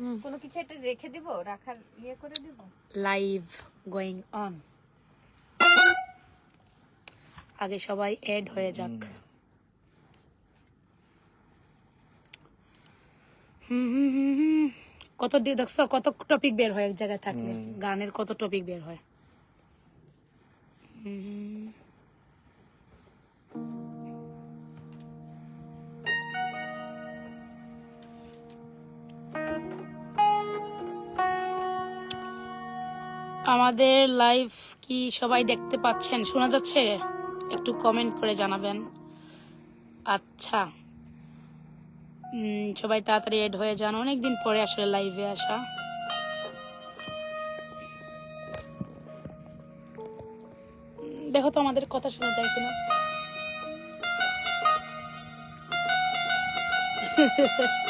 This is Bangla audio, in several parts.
কোনো কিছু একটা রেখে দিব রাখার ইয়ে করে দিব? লাইভ গোয়িং অন আগে সবাই এড হয়ে যাক। হুম। হুম হুম হুম। কত দিয়ে দেখছ কত টপিক বের হয় এক জায়গায় থাকলে। গানের কত টপিক বের হয়। হুম। আমাদের লাইভ কি সবাই দেখতে পাচ্ছেন? শোনা যাচ্ছে? একটু কমেন্ট করে জানাবেন। আচ্ছা। সবাই তাড়াতাড়ি এড হয়ে যান। অনেকদিন পরে আসলে লাইভে আসা। দেখো তো আমাদের কথা শোনা যায় কিনা। আচ্ছা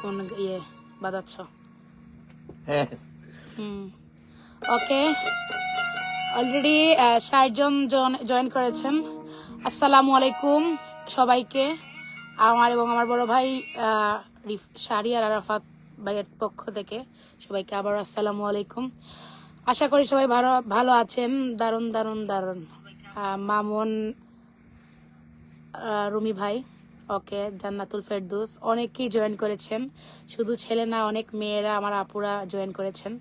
কোন ইয়ে বাজাচ্ছ? হ্যাঁ। ওকে। অলরেডি ষাট জন জয়েন করেছেন। আসসালামু আলাইকুম সবাইকে। আমার এবং আমার বড় ভাই শাহরিয়ার আরাফাত ভাইয়ের পক্ষ থেকে সবাইকে আবার আসসালামু আলাইকুম। আশা করি সবাই ভালো ভালো আছেন। দারুণ দারুণ দারুণ। মামুন রুমি ভাই। ওকে জান্নাতুল ফেরদুস। অনেকেই জয়েন করেছেন। শুধু ছেলে না অনেক মেয়েরা আমার আপুরা জয়েন করেছেন।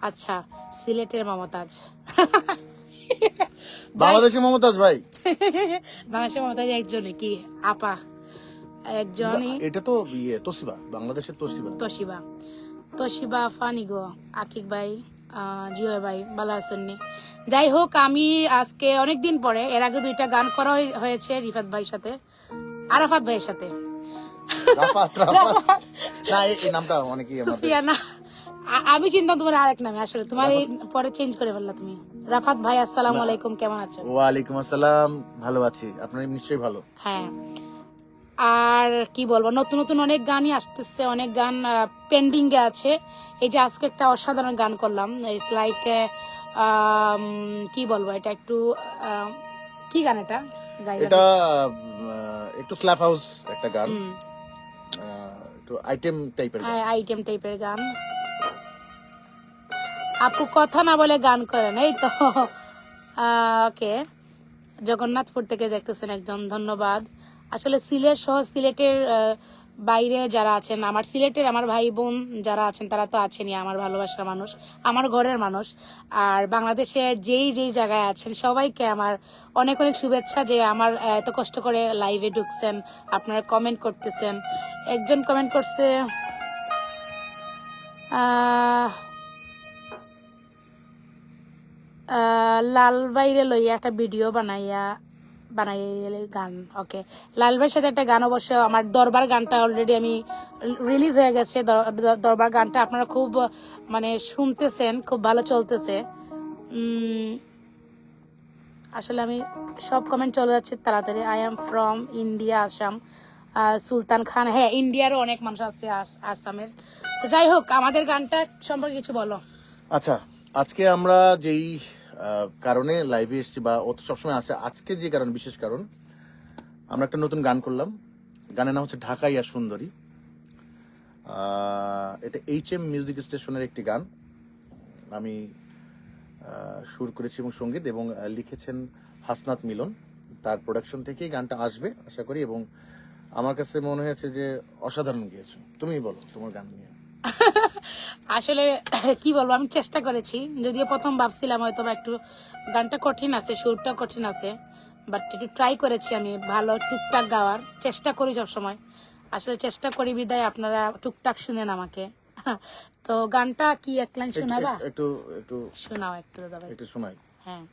আচ্ছা সিলেটের মমতাজ। বাংলাদেশি মমতাজ ভাই। বাংলাদেশের মমতাজ একজনই কি? আপা। একজনই এটা তো ইয়ে তোসিবা বাংলাদেশের তোসিবা তোশিবা। তোশিবা ফানিগো আকিক ভাই জিও ভাই ভালো আছেননি যাই হোক আমি আজকে অনেকদিন পরে এর আগে দুইটা গান করা হয়েছে রিফাত ভাইয়ের সাথে। আরাফাত ভাইয়ের সাথে। আমি চিন্তা তোমার আরেক নামে আসলে। তোমার পরে চেঞ্জ করে ফেললা তুমি। রাফাত ভাই আসসালাম আলাইকুম কেমন আছেন ওয়ালাইকুম আসসালাম ভালো আছি। আপনার নিশ্চয়ই ভালো। হ্যাঁ। আর কি বলব নতুন নতুন অনেক গানই আসতেছে অনেক গান পেন্ডিং এ আছে। এই যে আজকে একটা অসাধারণ গান করলাম। ইটস লাইক কি বলব এটা একটু কি গান এটা। এটা একটু স্ল্যাপ হাউস একটা গান। একটু আইটেম টাইপের গান। আইটেম টাইপের গান। আপু কথা না বলে গান করেন এই তো। ওকে। জগন্নাথপুর থেকে দেখতেছেন একজন ধন্যবাদ। আসলে সিলেট সহ সিলেটের বাইরে যারা আছেন, আমার সিলেটের আমার ভাই বোন যারা আছেন, তারা তো আছেনই আমার ভালোবাসার মানুষ, আমার ঘরের মানুষ। আর বাংলাদেশে যেই যেই জায়গায় আছেন, সবাইকে আমার অনেক অনেক শুভেচ্ছা যে আমার এত কষ্ট করে লাইভে ঢুকছেন, আপনারা কমেন্ট করতেছেন। একজন কমেন্ট করছে লাল বাইরে লইয়া একটা ভিডিও বানাইয়া বানাই গান ওকে লাল ভাইয়ের সাথে একটা গান অবশ্য আমার দরবার গানটা অলরেডি আমি রিলিজ হয়ে গেছে। দর- দর- দরবার গানটা আপনারা খুব মানে শুনতেছেন, খুব ভালো চলতেছে। আসলে আমি সব কমেন্ট চলে যাচ্ছে তাড়াতাড়ি। I am from India Assam Sultan Khan হ্যাঁ ইন্ডিয়ারও অনেক মানুষ আছে আস- আসামের। যাই হোক, আমাদের গানটা সম্পর্কে কিছু বলো। আচ্ছা আজকে আমরা যেই কারণে লাইভে এসেছি বা ও তো সবসময় আসে আজকে যে কারণ, বিশেষ কারণ, আমরা একটা নতুন গান করলাম। গানের নাম হচ্ছে ঢাকাই আর সুন্দরী। এটা এইচ এম মিউজিক স্টেশনের একটি গান। আমি সুর করেছি এবং সংগীত এবং লিখেছেন হাসনাত মিলন। তার প্রোডাকশন থেকেই গানটা আসবে, আশা করি, এবং আমার কাছে মনে হয়েছে যে অসাধারণ গিয়েছো। তুমি বলো তোমার গান নিয়ে। আসলে কি বলব আমি চেষ্টা করেছি। যদিও প্রথম ভাবছিলাম হয়তো বা একটু গানটা কঠিন আছে সুরটা কঠিন আছে বাট একটু ট্রাই করেছি আমি ভালো টুকটাক গাওয়ার। চেষ্টা করি সবসময়। আসলে চেষ্টা করি বিদায় আপনারা টুকটাক শুনেন আমাকে। তো গানটা কি এক লাইন শোনাবা? একটু একটু শোনাও একটু দাদা একটু শোনাই। হ্যাঁ।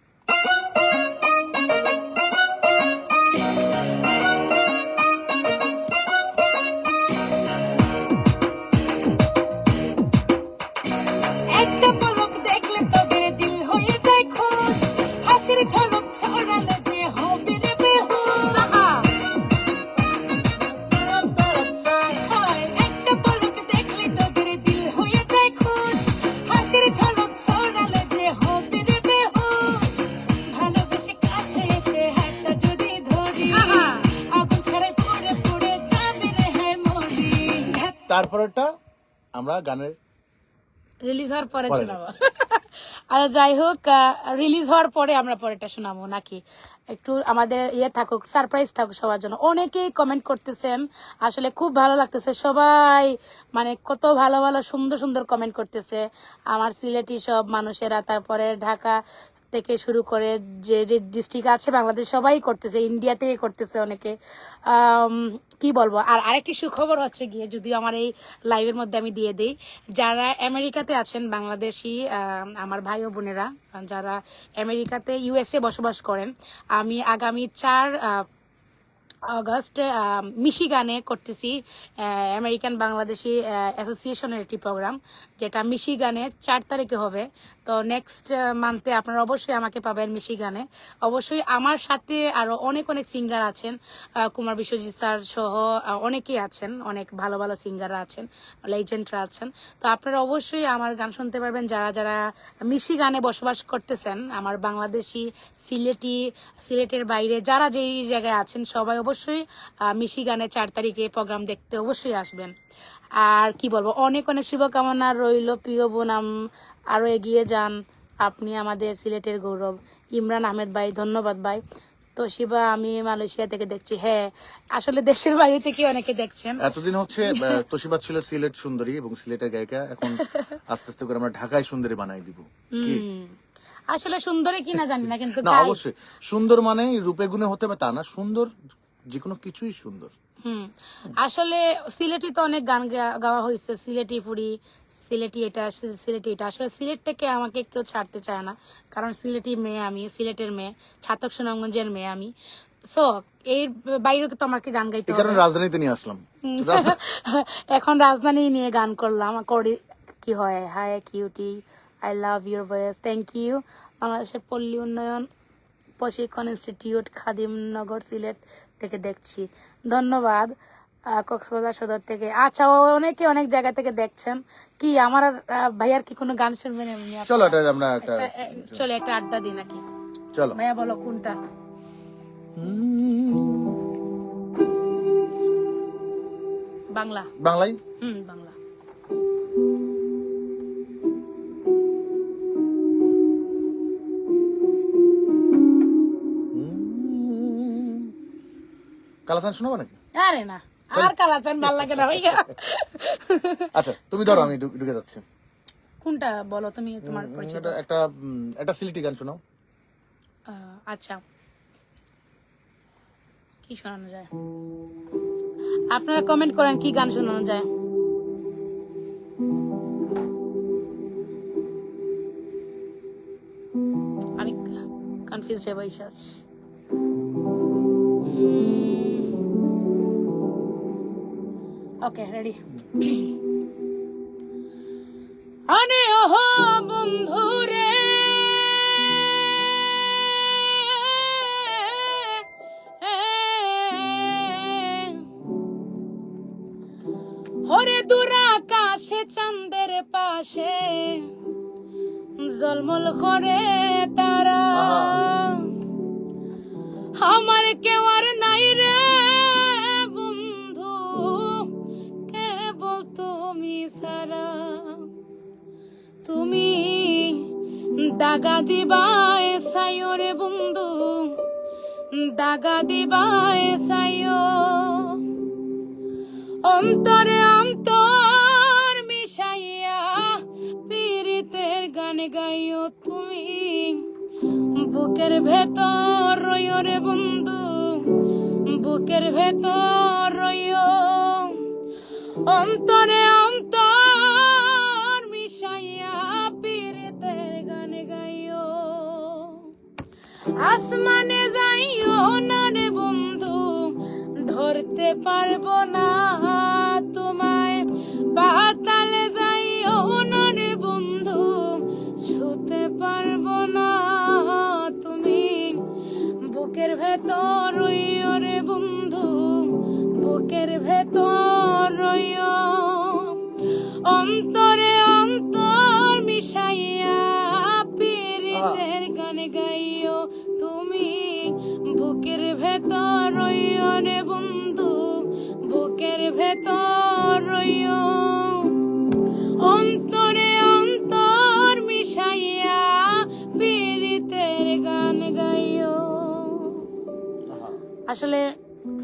গানের রিলিজ হওয়ার পরে শোনাবো। আর যাই হোক রিলিজ হওয়ার পরে আমরা পরেটা শোনাবো নাকি? একটু আমাদের ইয়ে থাকুক সারপ্রাইজ থাকুক সবার জন্য। অনেকেই কমেন্ট করতেছেন আসলে খুব ভালো লাগতেছে। সবাই মানে কত ভালো ভালো সুন্দর সুন্দর কমেন্ট করতেছে। আমার সিলেটি সব মানুষেরা তারপরে ঢাকা থেকে শুরু করে যে যে ডিস্ট্রিক্ট আছে, বাংলাদেশ সবাই করতেছে ইন্ডিয়া থেকে করতেছে অনেকে। কি বলব? আর আরেকটি সুখবর হচ্ছে গিয়ে যদি আমার এই লাইভের মধ্যে আমি দিয়ে দিই, যারা আমেরিকাতে আছেন, বাংলাদেশি আমার ভাই ও বোনেরা, যারা আমেরিকাতে ইউএসএ বসবাস করেন, আমি আগামী চার অগস্টে মিশিগানে করতেছি আমেরিকান বাংলাদেশি অ্যাসোসিয়েশনের একটি প্রোগ্রাম যেটা মিশিগানে চার তারিখে হবে। তো নেক্সট মান্থে আপনারা অবশ্যই আমাকে পাবেন মিশিগানে। অবশ্যই আমার সাথে আরও অনেক অনেক সিঙ্গার আছেন কুমার বিশ্বজিৎ স্যার সহ অনেকেই আছেন, অনেক ভালো ভালো সিঙ্গাররা আছেন লেজেন্ডরা আছেন। তো আপনারা অবশ্যই আমার গান শুনতে পারবেন। যারা যারা মিশিগানে বসবাস করতেছেন, আমার বাংলাদেশি সিলেটি, সিলেটের বাইরে, যারা যেই জায়গায় আছেন, সবাই অবশ্যই মিশিগানে চার তারিখে প্রোগ্রাম দেখতে অবশ্যই আসবেন। আর কি বলব অনেক অনেক শুভকামনা রইল প্রিয় বোনাম আরও এগিয়ে যান। আপনি আমাদের সিলেটের গৌরব। ইমরান আহমেদ ভাই ধন্যবাদ ভাই। তো শিবা আমি মালয়েশিয়া থেকে দেখছি। হ্যাঁ আসলে দেশের বাইরে থেকে অনেকে দেখছেন। এতদিন হচ্ছে তোশিবা ছিল সিলেট সুন্দরী এবং সিলেটের গায়িকা। এখন আস্তে আস্তে করে আমরা ঢাকায় সুন্দরী বানাই দিব। আসলে সুন্দরী কিনা জানি না কিন্তু না অবশ্যই। সুন্দর মানে রূপে গুণে হতে হবে তা না। সুন্দর যে কোনো কিছুই সুন্দর। হুম। আসলে সিলেটি তো অনেক গান গাওয়া হয়েছে সিলেটি ফুড়ি সিলেটি এটা সিলেটি এটা। আসলে সিলেট থেকে আমাকে কেউ ছাড়তে চায় না। কারণ সিলেটি মেয়ে আমি সিলেটের মেয়ে ছাতক সুনামগঞ্জের মেয়ে আমি। সো এর বাইরেও তো আমাকে গান গাইতে কারণে রাজধানীতে নিয়ে আসলাম। এখন রাজধানী নিয়ে গান করলাম। করি কি হয়? Hi cutie I love your voice thank you বাংলাদেশের পল্লী উন্নয়ন। প্রশিক্ষণ ইনস্টিটিউট খাদিমনগর সিলেট থেকে দেখছি। ধন্যবাদ কক্সবাজার সদর থেকে। আচ্ছা অনেকে অনেক জায়গা থেকে দেখছেন। কি আমার ভাইয়ার কি কোনো গান শুনবেন এমনি? চলো এটা আমরা একটা এ- একটা আড্ডা দিই নাকি? চলো। ভাইয়া বলো কোনটা? বাংলা। বাংলায় হুম বাংলা। কালাসান শোনাবো নাকি? আরে না আর কালাচান ভালো লাগে না ভাইয়া। আচ্ছা তুমি ধরো আমি ঢুকে যাচ্ছি। কোনটা বলো তুমি তোমার এটা একটা একটা সিলেটি গান শোনাও। আচ্ছা। কি শোনানো যায়? আপনারা কমেন্ট করেন কি গান শোনানো যায়। আমি কনফিউজ হয়ে বসে আছি। ওকে রেডি আনে ওহ বন্ধু রে হরে দূর আকাশে চাঁদের পাশে জলমল করে তারা। আমার কেউ আর নাই রে। তুমি দাগা দিবায় সাইও রে বন্ধু, দাগা দিবায় সাইও অন্তরে অন্তর মিশাইয়া পীড়িতের গান গাইও তুমি, বুকের ভেতর রইও রে বন্ধু, বুকের ভেতর রইও। অন্তরে অন্তর আসমানে যাইও না রে বন্ধু, ধরতে পারব না তোমায়। পাতালে যাইও না রে বন্ধু, ছুতে পারব না তুমি। বুকের ভেতর রইও রে বন্ধু, বুকের ভেতর রইও। অন্তর রে বন্ধু, বুকের ভেতর রইয়। অন্তরে অন্তর মিশাইয়া বীরিতের গান গাইও আসলে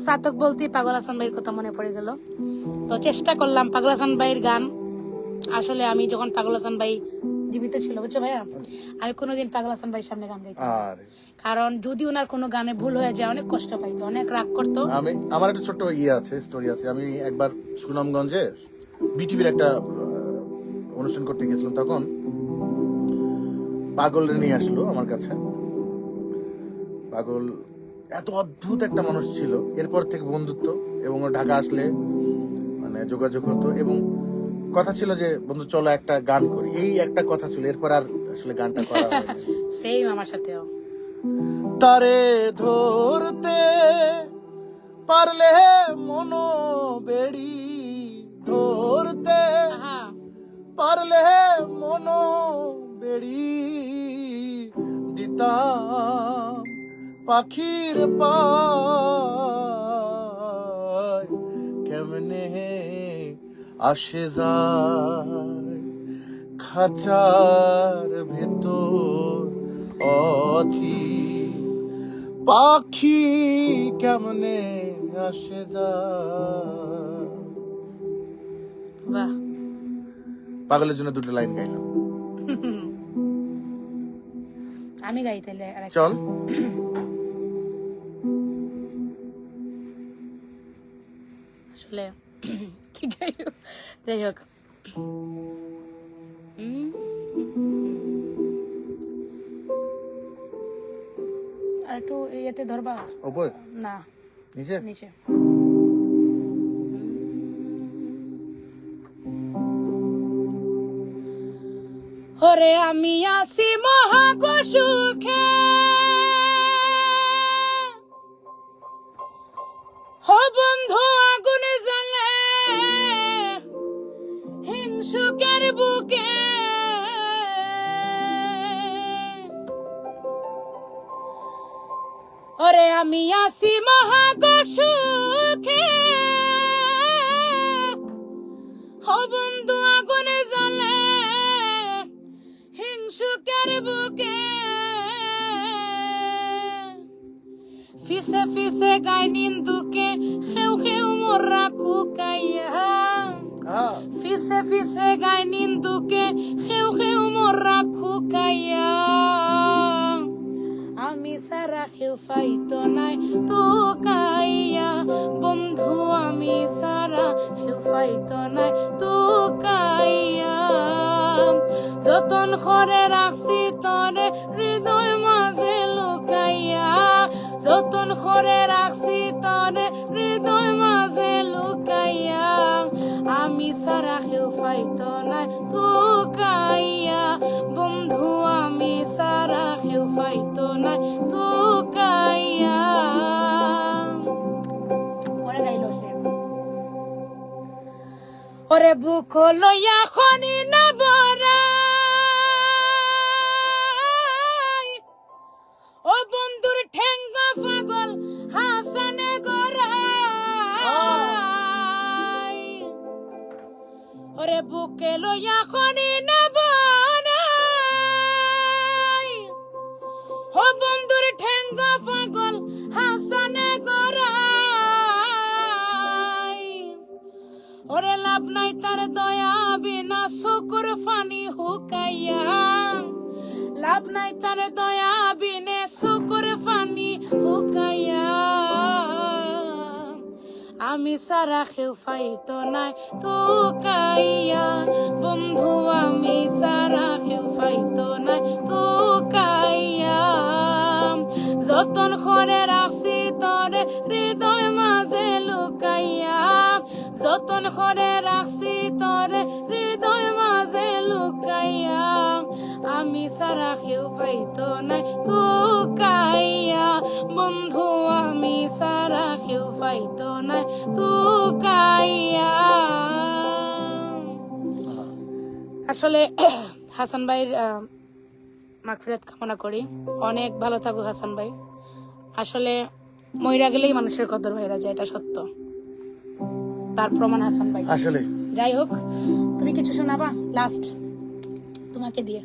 স্নাতক বলতে পাগল হাসান ভাইয়ের কথা মনে পড়ে গেল। তো চেষ্টা করলাম পাগল হাসান ভাইয়ের গান। আসলে আমি যখন পাগল হাসান ভাই জীবিত ছিল, বুঝছ ভাইয়া? আমি কোনোদিন পাগল হাসান ভাইয়ের সামনে গান গাইতাম কারণ যদি ওনার কোনো গানে ভুল হয়ে যায় অনেক কষ্ট পাইতো অনেক রাগ করতো। আমি আমার একটা ছোট্ট ইয়ে আছে স্টোরি আছে। আমি একবার সুনামগঞ্জে বিটিভির একটা আহ, অনুষ্ঠান করতে গেছিলাম তখন। পাগল নিয়ে আসলো আমার কাছে। পাগল এত অদ্ভুত একটা মানুষ ছিল। এরপর থেকে বন্ধুত্ব এবং ও ঢাকা আসলে মানে যোগাযোগ হতো এবং কথা ছিল যে বন্ধু চলো একটা গান করি। এই একটা কথা ছিল। এরপর আর আসলে গানটা করা সেম আমার সাথেও। তারে ধরতে পারলে মনো বেড়ি ধরতে পারলে মনো বেড়ি দিতাম পাখির পায়। কেমনে আসে যায়? খাঁচার ভেতর অচি পাখি কেমনে আসে যা পাগলের জন্য দুটো লাইন গাইলাম। আমি গাই একটা। চল। আসলে কি গাই যাই হোক। ইয়েতে ধরবা? উপরে না। নিচে? নিচে। ওরে আমি আসি মহাগ সুখে। নিন্দুকে খেউ খেউ মোরা কুকাইয়া আহ, ফিসে ফিসে গাই নিন্দুকে খেউ খেউ মোরা খুকাইয়া আমি সারা খেউ ফাইতো নাই তো কাইয়া বন্ধু আমি সারা খেউ ফাইতো নাই তো কাইয়া যতন করে রাখছি তরে হৃদয় মাঝে লুকাইয়া যতন করে রাখছি সারা কেউ ফাইতো নাই তো কাইয়া বন্ধু আমি সারা কেউ ফাইতো নাই তো কাইয়া ওরে বুক লইয়া খনি না বরাই ওরে বুকে লইয়া খনি না বরাই ও বন্ধুর ঠেঙ্গা পাগল হাসানে গড়াই। ওরে লাভ নাই তার দয়া বিনা শুকুর ফানি হুকাইয়া। লাভ নাই তার দয়া বিনে শুকুর ফানি হুকাইয়া। আমি সারা খেউ ফাইত নাই। তো কাইয়া, বন্ধু, আমি সারা খেউ ফাইত নাই। তো কাইয়া, যতন করে রাখছি তরে হৃদয় মাঝে লুকাইয়া, যতন করে রাখছি কেউ পাইতো নাই তো কাইয়া বন্ধু আমি সারা কেউ পাইতো নাই তো কাইয়া আসলে হাসান ভাইয়ের মাগফিরাত কামনা করি। অনেক ভালো থাকুক হাসান ভাই। আসলে মহিলা গেলেই মানুষের কদর হয়ে যায় এটা সত্য। তার প্রমাণ হাসান ভাই। আসলে। যাই হোক তুমি কিছু শোনাবা? লাস্ট তোমাকে দিয়ে।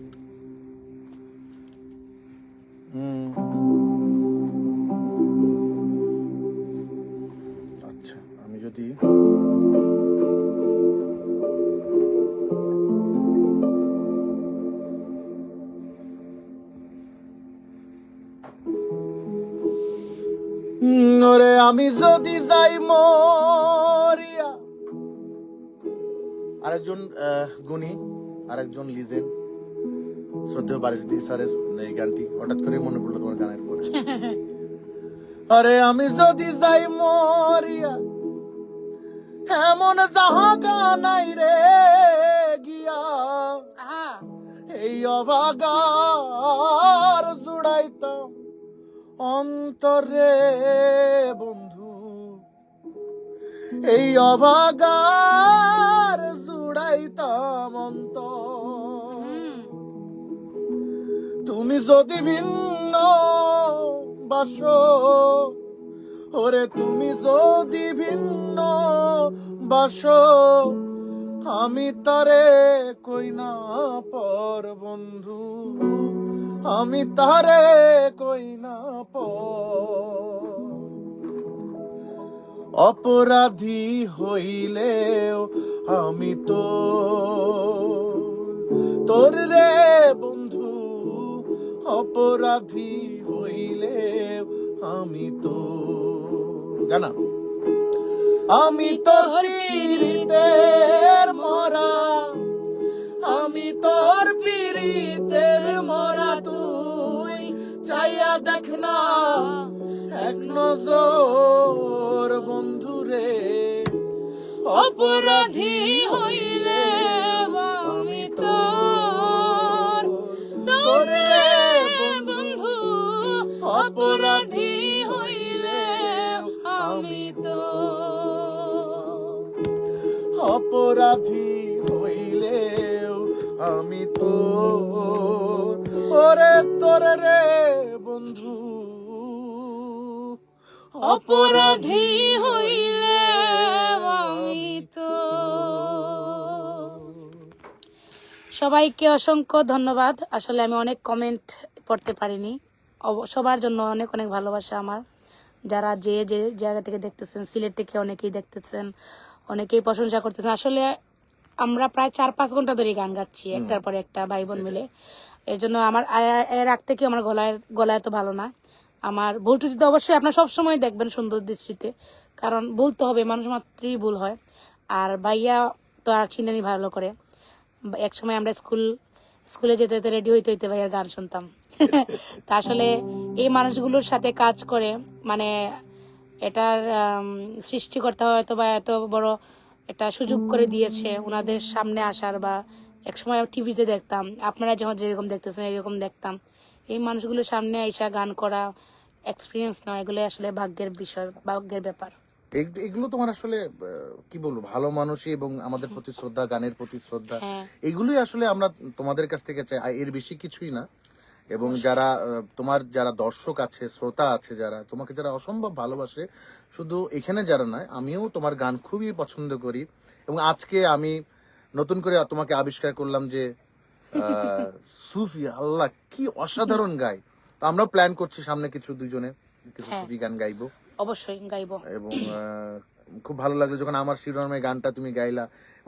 আচ্ছা আমি যদি ওরে আমি যদি যাই মরিয়া। আরেকজন গুণী, আরেকজন লিজেন্ড, শ্রদ্ধেয় বারিশ স্যারের এই গানটি হঠাৎ করে মনে পড়ল তোমার গানের পরে। আরে আমি যদি যাই মরিয়া এমন জাহাগা নাই রে গিয়া। এই অভাগার জুড়াইতাম অন্তরে বন্ধু। এই অভাগার জুড়াইতাম অন্তর। তুমি যদি ভিন্ন বাস, ওরে তুমি যদি ভিন্ন বাস, আমি তারে কই না পর বন্ধু, আমি তারে কই না পর। অপরাধী হইলেও আমি তো তোর রে অপরাধী হইলে আমি তো গানা আমি তোর পীড়িতের মরা। আমি তোর পীড়িতের মরা তুই। চাইয়া দেখ না এক নজর বন্ধু রে অপরাধী হইলে অপরাধী হইলেও আমি তো, ওরে তোর রে বন্ধু। অপরাধী হইলে আমি তো। সবাইকে অসংখ্য ধন্যবাদ। আসলে আমি অনেক কমেন্ট পড়তে পারিনি। সবার জন্য অনেক অনেক ভালোবাসা আমার। যারা যে যে জায়গা থেকে দেখতেছেন, সিলেট থেকে অনেকেই দেখতেছেন। অনেকেই প্রশংসা করতেছে। আসলে আমরা প্রায় চার পাঁচ ঘণ্টা ধরে গান গাচ্ছি একটার পরে একটা ভাই বোন মিলে। এর জন্য আমার এর আগ থেকে আমার গলায় গলায় তো ভালো না। আমার ভুল ত্রুটি তো অবশ্যই আপনার সবসময় দেখবেন সুন্দর দৃষ্টিতে কারণ ভুল তো হবে মানুষ মাত্রই ভুল হয়। আর ভাইয়া তো আর চিনেনি ভালো করে। এক সময় আমরা স্কুল স্কুলে যেতে যেতে রেডি হইতে হইতে ভাইয়ার গান শুনতাম। তা আসলে এই মানুষগুলোর সাথে কাজ করে মানে এটার সৃষ্টিকর্তা হয়তো বা এত বড় একটা সুযোগ করে দিয়েছে ওনাদের সামনে আসার বা এক সময় টিভিতে দেখতাম। আপনারা যখন যেরকম দেখতেছেন এরকম দেখতাম। এই মানুষগুলোর সামনে আইসা গান করা এক্সপিরিয়েন্স নেওয়া এগুলো আসলে ভাগ্যের বিষয় ভাগ্যের ব্যাপার। এগ- এগুলো তোমার আসলে কি বলব ভালো মানুষই এবং আমাদের প্রতি শ্রদ্ধা গানের প্রতি শ্রদ্ধা। হ্যাঁ। এগুলোই আসলে আমরা তোমাদের কাছ থেকে চাই। এর বেশি কিছুই না। এবং যারা তোমার যারা দর্শক আছে শ্রোতা আছে যারা তোমাকে যারা অসম্ভব ভালোবাসে শুধু এখানে যারা নয় আমিও তোমার গান খুবই পছন্দ করি। এবং আজকে আমি নতুন করে তোমাকে আবিষ্কার করলাম যে সুফি আল্লাহ কি অসাধারণ গায় তো আমরা প্ল্যান করছি সামনে কিছু দুজনে কিছু হ্যাঁ। সুফি গান গাইবো। অবশ্যই গাইবো। এবং খুব ভালো লাগল যখন আমার শিরোনামে গানটা তুমি গাইলা।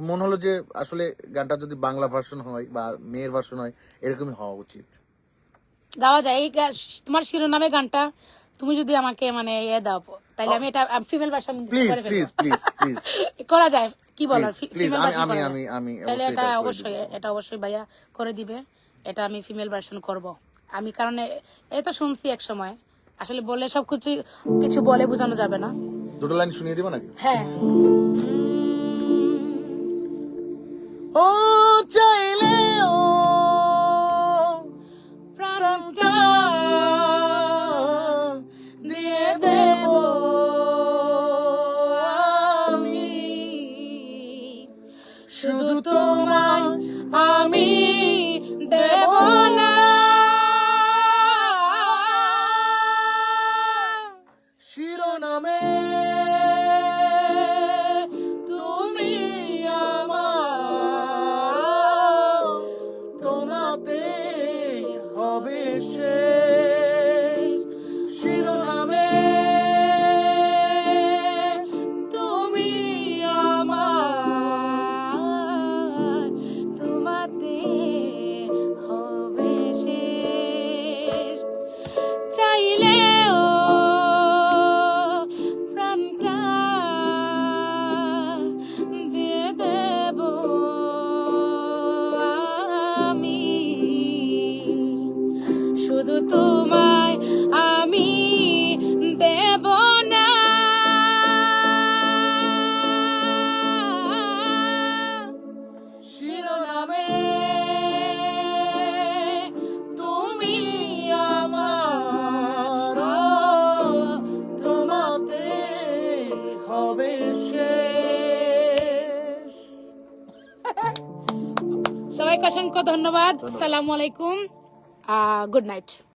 মনে হলো যে আসলে গানটা যদি বাংলা ভার্সন হয় বা মেয়ের ভার্সন হয় এরকমই হওয়া উচিত। গাওয়া যায়। এই তোমার শিরোনামে গানটা তুমি যদি আমাকে মানে ইয়ে দাও তাহলে আমি এটা ফিমেল ভার্সন করে যায় কি বলো ফিমেল ভার্সন তাহলে এটা অবশ্যই এটা অবশ্যই ভাইয়া করে দিবে। এটা আমি ফিমেল ভার্সন করব। আমি কারণ এটা শুনছি এক সময়। আসলে বলে সব কিছু কিছু বলে বোঝানো যাবে না। দুটো লাইন শুনিয়ে দিব নাকি? হ্যাঁ। ও আসসালামু আলাইকুম গুড নাইট